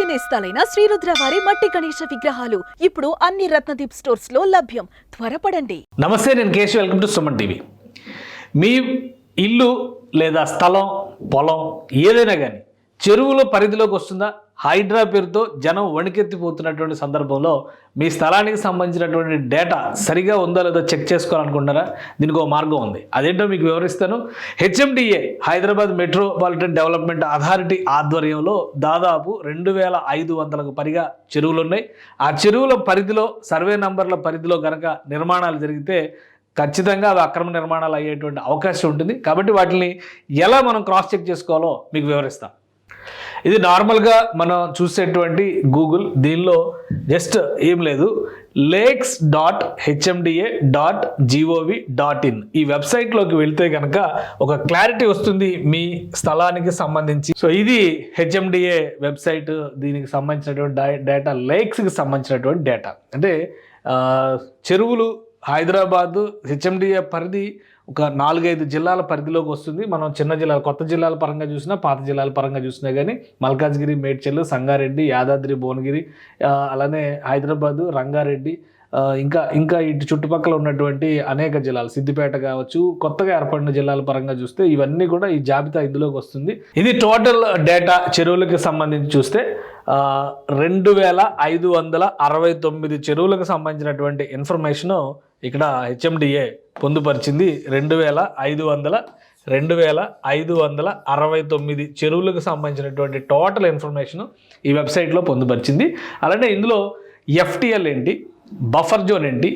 దశాబ్ది శ్రీరుద్ర వారి మట్టి గణేష విగ్రహాలు. ఇప్పుడు అన్ని రత్నదీప్ స్టోర్స్లో లభ్యం. త్వరపడండి. నమస్తే నేను Keshav. Welcome to Suman TV. మీ ఇల్లు లేదా స్థలం పొలం ఏదైనా కానీ చెరువులో పరిధిలోకి వస్తుందా? హైడ్రా పేరుతో జనం వణికెత్తిపోతున్నటువంటి సందర్భంలో మీ స్థలానికి సంబంధించినటువంటి డేటా సరిగా ఉందో లేదో చెక్ చేసుకోవాలనుకుంటున్నారా? దీనికి ఒక మార్గం ఉంది. అదేంటో మీకు వివరిస్తాను. HMDA Hyderabad metropolitan development authority ఆధ్వర్యంలో దాదాపు రెండు వేల ఐదు వందలకు పైగా చెరువులు ఉన్నాయి ఆ చెరువుల పరిధిలో సర్వే నంబర్ల పరిధిలో కనుక నిర్మాణాలు జరిగితే ఖచ్చితంగా అవి అక్రమ నిర్మాణాలు అయ్యేటువంటి అవకాశం ఉంటుంది. కాబట్టి వాటిని ఎలా మనం క్రాస్ చెక్ చేసుకోవాలో మీకు వివరిస్తాం. ఇది నార్మల్గా మనం చూసేటువంటి గూగుల్ దీనిలో జస్ట్ ఏం లేదు. Lakes dot HMDA dot GOV dot in ఈ వెబ్సైట్లోకి వెళ్తే కనుక ఒక క్లారిటీ వస్తుంది మీ స్థలానికి సంబంధించి. సో ఇది హెచ్ఎండిఏ వెబ్సైట్ దీనికి సంబంధించినటువంటి డేటా లేక్స్కి సంబంధించినటువంటి డేటా అంటే చెరువులు హైదరాబాదు హెచ్ఎండిఏ పరిధి ఒక నాలుగైదు జిల్లాల పరిధిలోకి వస్తుంది. మనం చిన్న జిల్లాలు కొత్త జిల్లాల పరంగా చూసినా పాత జిల్లాల పరంగా చూసినా కానీ మల్కాజ్గిరి మేడ్చల్ సంగారెడ్డి యాదాద్రి భువనగిరి అలానే హైదరాబాదు రంగారెడ్డి ఇంకా ఇంకా ఇటు చుట్టుపక్కల ఉన్నటువంటి అనేక జిల్లాలు సిద్దిపేట కావచ్చు కొత్తగా ఏర్పడిన జిల్లాల పరంగా చూస్తే ఇవన్నీ కూడా ఈ జాబితా ఇందులోకి వస్తుంది. ఇది టోటల్ డేటా చెరువులకు సంబంధించి చూస్తే రెండు వేల ఐదు వందల అరవై తొమ్మిది చెరువులకు సంబంధించినటువంటి ఇన్ఫర్మేషను ఇక్కడ హెచ్ఎండిఏ పొందుపరిచింది. రెండు వేల ఐదు వందల రెండు వేల ఐదు వందల అరవై తొమ్మిది చెరువులకు సంబంధించినటువంటి టోటల్ ఇన్ఫర్మేషన్ ఈ వెబ్సైట్లో పొందుపరిచింది. అలానే ఇందులో ఎఫ్టిఎల్ ఏంటి? బఫర్ జోన్ ఏంటి?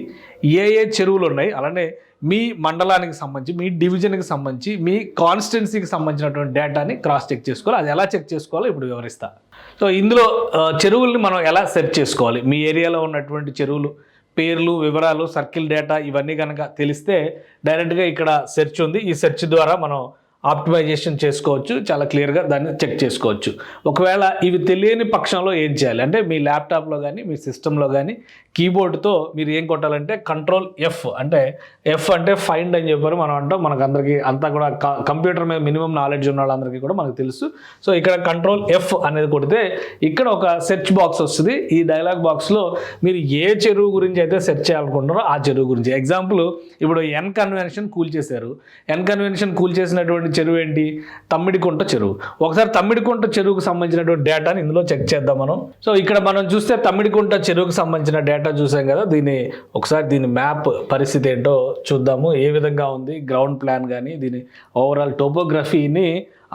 ఏ ఏ చెరువులు ఉన్నాయి? అలానే మీ మండలానికి సంబంధించి మీ డివిజన్కి సంబంధించి మీ కాన్స్టిట్యున్సీకి సంబంధించినటువంటి డేటాని క్రాస్ చెక్ చేసుకోవాలి. అది ఎలా చెక్ చేసుకోవాలో ఇప్పుడు వివరిస్తా. సో ఇందులో చెరువుల్ని మనం ఎలా సెర్చ్ చేసుకోవాలి? మీ ఏరియాలో ఉన్నటువంటి చెరువులు పేర్లు వివరాలు సర్కిల్ డేటా ఇవన్నీ కనుక తెలిస్తే డైరెక్ట్గా ఇక్కడ సెర్చ్ ఉంది. ఈ సెర్చ్ ద్వారా మనం ఆప్టిమైజేషన్ చేసుకోవచ్చు చాలా క్లియర్గా దాన్ని చెక్ చేసుకోవచ్చు. ఒకవేళ ఇవి తెలియని పక్షంలో ఏం చేయాలి? అంటే మీ ల్యాప్టాప్లో కానీ మీ సిస్టంలో కానీ కీబోర్డ్తో మీరు ఏం కొట్టాలంటే కంట్రోల్ ఎఫ్ అంటే ఎఫ్ అంటే ఫైండ్ అని చెప్పారు మనం అంటాం. మనకు అందరికీ అంతా కూడా కంప్యూటర్ మీద మినిమం నాలెడ్జ్ ఉన్న వాళ్ళందరికీ కూడా మనకు తెలుసు. సో ఇక్కడ కంట్రోల్ ఎఫ్ అనేది కొడితే ఇక్కడ ఒక సెర్చ్ బాక్స్ వస్తుంది. ఈ డైలాగ్ బాక్స్లో మీరు ఏ చెరువు గురించి అయితే సెర్చ్ చేయాలనుకుంటున్నారో ఆ చెరువు గురించి. ఎగ్జాంపుల్ ఇప్పుడు ఎన్ కన్వెన్షన్ కూల్ చేశారు. ఎన్ కన్వెన్షన్ కూల్ చేసినటువంటి చెరువు ఏంటి? తమ్మిడికుంట చెరువు. ఒకసారి తమ్మిడికుంట చెరువుకు సంబంధించినటువంటి డేటాని ఇందులో చెక్ చేద్దాం మనం. సో ఇక్కడ మనం చూస్తే తమ్మిడికుంట చెరువుకు సంబంధించిన డేటా చూసాం కదా దీని ఒకసారి దీని మ్యాప్ పరిస్థితి ఏంటో చూద్దాము. ఏ విధంగా ఉంది గ్రౌండ్ ప్లాన్ కానీ దీని ఓవరాల్ టోపోగ్రఫీని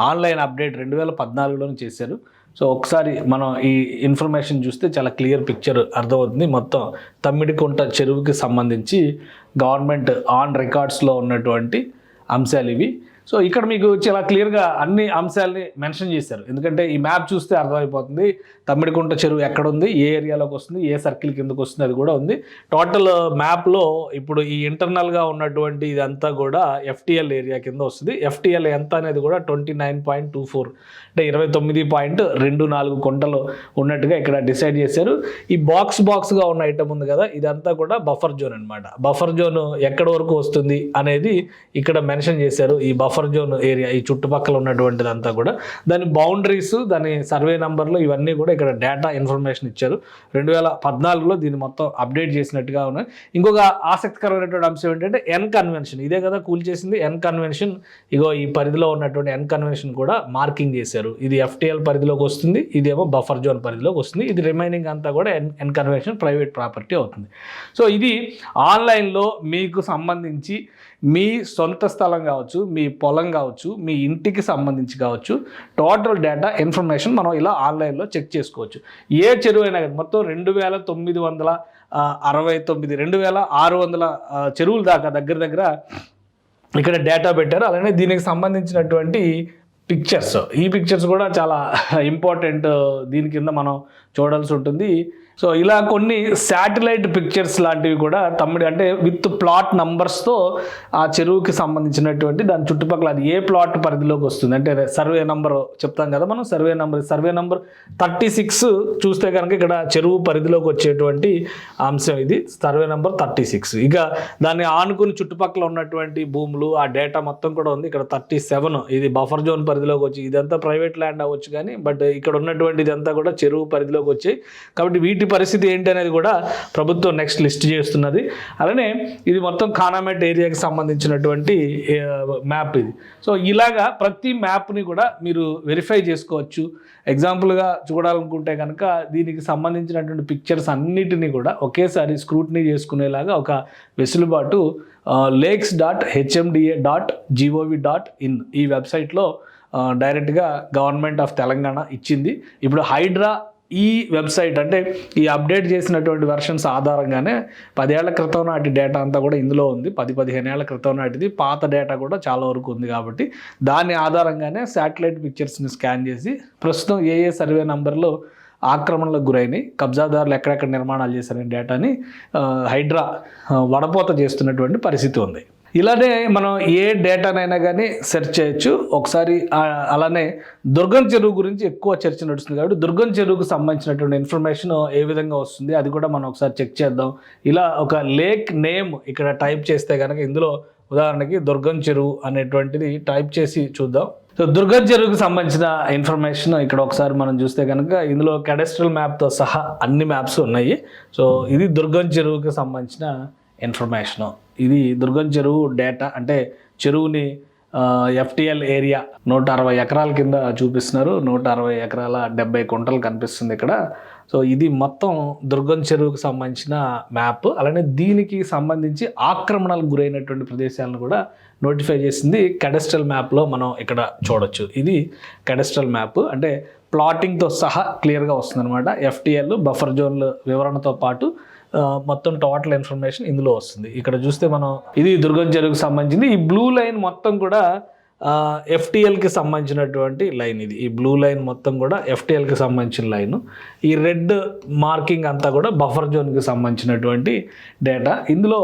ఆన్లైన్ అప్డేట్ రెండు వేల పద్నాలుగులోనే చేశారు. సో ఒకసారి మనం ఈ ఇన్ఫర్మేషన్ చూస్తే చాలా క్లియర్ పిక్చర్ అర్థమవుతుంది. మొత్తం తమ్మిడికుంట చెరువుకి సంబంధించి గవర్నమెంట్ ఆన్ రికార్డ్స్లో ఉన్నటువంటి అంశాలు ఇవి. సో ఇక్కడ మీకు చాలా క్లియర్గా అన్ని అంశాలని మెన్షన్ చేశారు. ఎందుకంటే ఈ మ్యాప్ చూస్తే అర్థమైపోతుంది తమ్మిడికుంట చెరువు ఎక్కడ ఉంది ఏ ఏరియాలోకి వస్తుంది ఏ సర్కిల్ కిందకు వస్తుంది అది కూడా ఉంది. టోటల్ మ్యాప్లో ఇప్పుడు ఈ ఇంటర్నల్గా ఉన్నటువంటి ఇదంతా కూడా ఎఫ్టిఎల్ ఏరియా కింద వస్తుంది. ఎఫ్టిఎల్ ఎంత అనేది కూడా twenty nine point two four అంటే ఇరవై తొమ్మిది పాయింట్ రెండు నాలుగు కొంటలు ఉన్నట్టుగా ఇక్కడ డిసైడ్ చేశారు. ఈ బాక్స్ బాక్స్గా ఉన్న ఐటమ్ ఉంది కదా ఇదంతా కూడా బఫర్ జోన్ అనమాట బఫర్ జోన్ ఎక్కడ వరకు వస్తుంది అనేది ఇక్కడ మెన్షన్ చేశారు ఈ బఫర్ బఫర్ జోన్ ఏరియా ఈ చుట్టుపక్కల ఉన్నటువంటిదంతా కూడా. దాని బౌండరీస్ దాని సర్వే నంబర్లు ఇవన్నీ కూడా ఇక్కడ డేటా ఇన్ఫర్మేషన్ ఇచ్చారు. రెండు వేల పద్నాలుగులో దీన్ని మొత్తం అప్డేట్ చేసినట్టుగా ఉన్నాయి. ఇంకొక ఆసక్తికరమైనటువంటి అంశం ఏంటంటే ఎన్ కన్వెన్షన్ ఇదే కదా కూల్ చేసింది. ఎన్ కన్వెన్షన్ ఇగో ఈ పరిధిలో ఉన్నటువంటి ఎన్ కన్వెన్షన్ కూడా మార్కింగ్ చేశారు. ఇది ఎఫ్టిఎల్ పరిధిలోకి వస్తుంది ఇదేమో బఫర్ జోన్ పరిధిలోకి వస్తుంది. ఇది రిమైనింగ్ అంతా కూడా N N convention private property అవుతుంది. సో ఇది ఆన్లైన్లో మీకు సంబంధించి మీ సొంత స్థలం కావచ్చు మీ పొలం కావచ్చు మీ ఇంటికి సంబంధించి కావచ్చు టోటల్ డేటా ఇన్ఫర్మేషన్ మనం ఇలా ఆన్లైన్లో చెక్ చేసుకోవచ్చు. ఏ చెరువు అయినా కానీ మొత్తం రెండు వేల తొమ్మిది వందల అరవై తొమ్మిది రెండు వేల ఆరు వందల చెరువులు చెరువుల దాకా దగ్గర దగ్గర ఇక్కడ డేటా పెట్టారు. అలానే దీనికి సంబంధించినటువంటి పిక్చర్స్ ఈ పిక్చర్స్ కూడా చాలా ఇంపార్టెంట్ దీని కింద మనం చూడాల్సి ఉంటుంది. సో ఇలా కొన్ని శాటిలైట్ పిక్చర్స్ లాంటివి కూడా తమ్ముడి అంటే విత్ ప్లాట్ నంబర్స్తో ఆ చెరువుకి సంబంధించినటువంటి దాని చుట్టుపక్కల అది ఏ ప్లాట్ పరిధిలోకి వస్తుంది? అంటే సర్వే నంబర్ చెప్తాం కదా మనం survey number survey number thirty six చూస్తే కనుక ఇక్కడ చెరువు పరిధిలోకి వచ్చేటువంటి అంశం ఇది. సర్వే నంబర్ థర్టీ సిక్స్ ఇక దాన్ని ఆనుకుని చుట్టుపక్కల ఉన్నటువంటి భూములు ఆ డేటా మొత్తం కూడా ఉంది. ఇక్కడ థర్టీ సెవెన్ ఇది బఫర్ జోన్ పరిధిలోకి వచ్చి. ఇదంతా ప్రైవేట్ ల్యాండ్ అవ్వచ్చు కానీ బట్ ఇక్కడ ఉన్నటువంటి ఇదంతా కూడా చెరువు పరిధిలోకి వచ్చాయి. కాబట్టి వీటి పరిస్థితి ఏంటి అనేది కూడా ప్రభుత్వం నెక్స్ట్ లిస్ట్ చేస్తున్నది. అలానే ఇది మొత్తం ఖానామెట్ ఏరియాకి సంబంధించినటువంటి మ్యాప్ ఇది. సో ఇలాగా ప్రతి మ్యాప్ని కూడా మీరు వెరిఫై చేసుకోవచ్చు. ఎగ్జాంపుల్గా చూడాలనుకుంటే కనుక దీనికి సంబంధించినటువంటి పిక్చర్స్ అన్నిటినీ కూడా ఒకేసారి స్క్రూటినీ చేసుకునేలాగా ఒక వెసులుబాటు lakes dot HMDA dot gov dot in ఈ వెబ్సైట్లో డైరెక్ట్గా గవర్నమెంట్ ఆఫ్ తెలంగాణ ఇచ్చింది. ఇప్పుడు హైడ్రా ఈ వెబ్సైట్ అంటే ఈ అప్డేట్ చేసినటువంటి వెర్షన్స్ ఆధారంగానే పదేళ్ళ క్రితం నాటి డేటా అంతా కూడా ఇందులో ఉంది. పది పదిహేను ఏళ్ళ క్రితం నాటిది. పాత డేటా కూడా చాలా వరకు ఉంది కాబట్టి దాని ఆధారంగానే శాటిలైట్ పిక్చర్స్ని స్కాన్ చేసి ప్రస్తుతం ఏ ఏ సర్వే నంబర్లో ఆక్రమణలకు గురైనాయి. కబ్జాదారులు ఎక్కడెక్కడ నిర్మాణాలు చేశారనే డేటాని హైడ్రా వడపోత చేస్తున్నటువంటి పరిస్థితి ఉంది. ఇలానే మనం ఏ డేటానైనా కానీ సెర్చ్ చేయొచ్చు. ఒకసారి అలానే దుర్గం చెరువు గురించి ఎక్కువ చర్చ నడుస్తుంది కాబట్టి దుర్గం చెరువుకు సంబంధించినటువంటి ఇన్ఫర్మేషన్ ఏ విధంగా వస్తుంది అది కూడా మనం ఒకసారి చెక్ చేద్దాం. ఇలా ఒక లేక్ నేమ్ ఇక్కడ టైప్ చేస్తే కనుక ఇందులో ఉదాహరణకి దుర్గం చెరువు అనేటువంటిది టైప్ చేసి చూద్దాం. సో దుర్గం చెరువుకు సంబంధించిన ఇన్ఫర్మేషన్ ఇక్కడ ఒకసారి మనం చూస్తే కనుక ఇందులో కెడస్ట్రల్ మ్యాప్తో సహా అన్ని మ్యాప్స్ ఉన్నాయి. సో ఇది దుర్గం చెరువుకి సంబంధించిన ఇన్ఫర్మేషను ఇది దుర్గం చెరువు డేటా అంటే చెరువుని ఎఫ్టిఎల్ ఏరియా నూట అరవై ఎకరాల కింద చూపిస్తున్నారు. నూట అరవై ఎకరాల డెబ్బై కుంటలు కనిపిస్తుంది ఇక్కడ. సో ఇది మొత్తం దుర్గం చెరువుకు సంబంధించిన మ్యాప్ అలానే దీనికి సంబంధించి ఆక్రమణలకు గురైనటువంటి ప్రదేశాలను కూడా నోటిఫై చేసింది కెడస్ట్రల్ మ్యాప్లో మనం ఇక్కడ చూడొచ్చు. ఇది కెడస్ట్రల్ మ్యాప్ అంటే ప్లాటింగ్తో సహా క్లియర్గా వస్తుందన్నమాట. ఎఫ్టిఎల్ బఫర్ జోన్ల వివరణతో పాటు మొత్తం టోటల్ ఇన్ఫర్మేషన్ ఇందులో వస్తుంది. ఇక్కడ చూస్తే మనం ఇది దుర్గం చెరువుకు సంబంధించింది. ఈ బ్లూ లైన్ మొత్తం కూడా ఎఫ్టిఎల్కి సంబంధించినటువంటి లైన్ ఇది. ఈ బ్లూ లైన్ మొత్తం కూడా ఎఫ్టిఎల్కి సంబంధించిన లైన్. ఈ రెడ్ మార్కింగ్ అంతా కూడా బఫర్ జోన్కి సంబంధించినటువంటి డేటా ఇందులో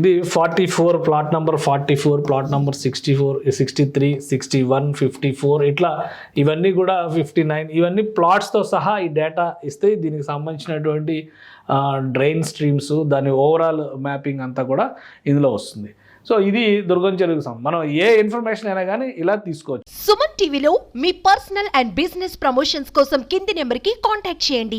ఇది forty four plot number forty four plot number sixty four sixty three sixty one fifty four ఇట్లా ఇవన్నీ కూడా ఫిఫ్టీ నైన్ ఇవన్నీ ప్లాట్స్తో సహా ఈ డేటా ఇస్తే దీనికి సంబంధించినటువంటి డ్రైన్ స్ట్రీమ్స్ దాని ఓవరాల్ మ్యాపింగ్ అంతా కూడా ఇందులో వస్తుంది. సో ఇది దుర్గం చెరువుకు మనం ఏ ఇన్ఫర్మేషన్ అయినా కానీ ఇలా తీసుకోవచ్చు. సుమన్ టీవీలో మీ పర్సనల్ అండ్ బిజినెస్ ప్రమోషన్స్ కోసం కింది నెంబర్కి కాంటాక్ట్ చేయండి.